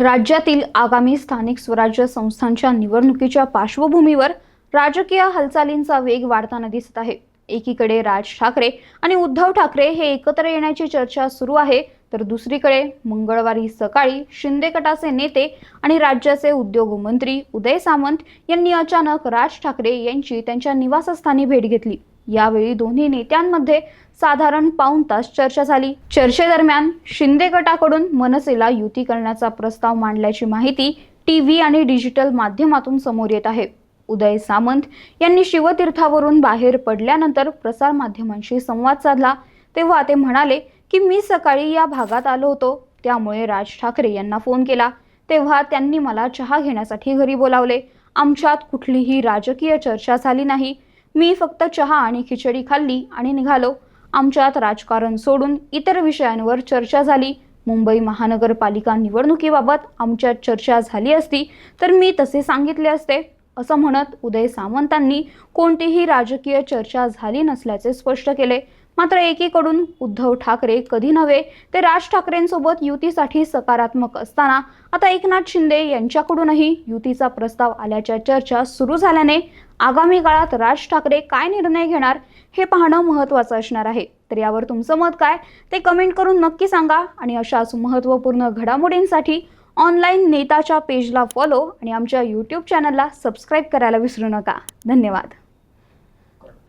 राज्यातील आगामी स्थानिक स्वराज्य संस्थांच्या निवडणुकीच्या पार्श्वभूमीवर राजकीय हालचालींचा वेग वाढताना दिसत आहे. एकीकडे राज ठाकरे आणि उद्धव ठाकरे हे एकत्र येण्याची चर्चा सुरू आहे. तर दुसरीकडे मंगळवारी सकाळी शिंदे गटाचे नेते आणि राज्याचे उद्योग मंत्री उदय सामंत यांनी अचानक राज ठाकरे यांची त्यांच्या निवासस्थानी भेट घेतली. यावेळी दोन्ही नेत्यांमध्ये साधारण पाऊण तास चर्चा झाली. चर्चेदरम्यान शिंदे गटाकडून मनसेला युती करण्याचा प्रस्ताव मांडल्याची माहिती टीव्ही आणि डिजिटल माध्यमातून समोर येत आहे. उदय सामंत यांनी शिवतीर्थावरून बाहेर पडल्यानंतर प्रसारमाध्यमांशी संवाद साधला. तेव्हा ते म्हणाले की मी सकाळी या भागात आलो होतो. त्यामुळे राज ठाकरे यांना फोन केला. तेव्हा त्यांनी मला चहा घेण्यासाठी घरी बोलावले. आमच्यात कुठलीही राजकीय चर्चा झाली नाही. मी फक्त चहा आणि खिचडी खाल्ली आणि निघालो. आमच्यात राजकारण सोडून इतर विषयांवर चर्चा झाली. मुंबई महानगरपालिका निवडणुकीबाबत आमच्यात चर्चा झाली असती तर मी तसे सांगितले असते. असं म्हणत उदय सामंतांनी कोणतीही राजकीय चर्चा झाली नसल्याचे स्पष्ट केले. मात्र एकीकडून उद्धव ठाकरे कधी नव्हे ते राज ठाकरेंसोबत युतीसाठी सकारात्मक असताना आता एकनाथ शिंदे यांच्याकडूनही युतीचा प्रस्ताव आल्याच्या चर्चा सुरू झाल्याने आगामी काळात राज ठाकरे काय निर्णय घेणार हे पाहणं महत्त्वाचं असणार आहे. तर यावर तुमचं मत काय? ते कमेंट करून नक्की सांगा आणि अशाच महत्त्वपूर्ण घडामोडींसाठी ऑनलाईन नेताच्या पेजला फॉलो आणि आमच्या यूट्यूब चॅनलला सबस्क्राईब करायला विसरू नका. धन्यवाद.